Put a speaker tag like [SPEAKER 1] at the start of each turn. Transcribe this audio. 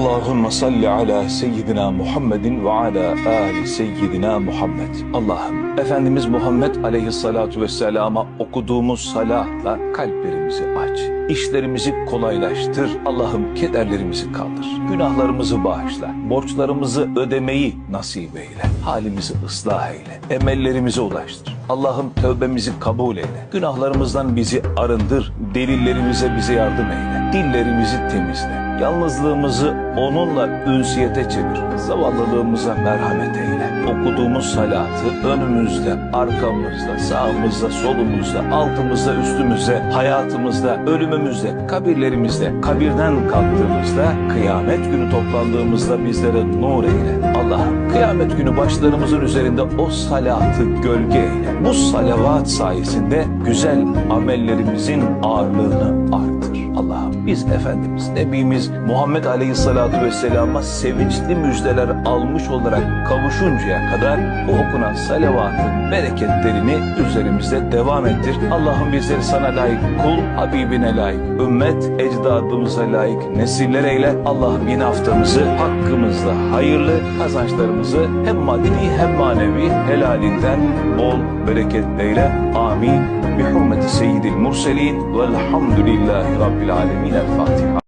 [SPEAKER 1] Allahümme salli ala seyyidina Muhammedin ve ala ali seyyidina Muhammed. Allah'ım Efendimiz Muhammed aleyhissalatu vesselama okuduğumuz salatla kalplerimizi aç. İşlerimizi kolaylaştır. Allah'ım kederlerimizi kaldır. Günahlarımızı bağışla. Borçlarımızı ödemeyi nasip eyle. Halimizi ıslah eyle. Emellerimize ulaştır. Allah'ım tövbemizi kabul eyle. Günahlarımızdan bizi arındır. Delillerimize bize yardım eyle. Dillerimizi temizle. Yalnızlığımızı onunla ünsiyete çevir. Zavallılığımıza merhamet eyle. Okuduğumuz salatı önümüzde, arkamızda, sağımızda, solumuzda, altımızda, üstümüzde, hayatımızda, ölümümüzde, kabirlerimizde, kabirden kalktığımızda, kıyamet günü toplandığımızda bizlere nur eyle. Allah'ım kıyamet günü başlarımızın üzerinde o salatı gölge eyle. Bu salavat sayesinde güzel amellerimizin ağırlığını artır. Allah'ım biz Efendimiz, Nebimiz Muhammed Aleyhisselatü Vesselam'a sevinçli müjdeler almış olarak kavuşuncaya kadar bu okunan salavatın bereketlerini üzerimizde devam ettir. Allah'ım bizleri sana layık kul, Habibine layık ümmet, ecdadımıza layık nesiller eyle. Allah'ım yeni haftamızı hakkımızda hayırlı kazançlarımızı hem maddi hem manevi helalinden bol bereketleyle. Amin. Bi hurmeti seyyidil murselin velhamdülillahi rabbil alemin. El Fatiha.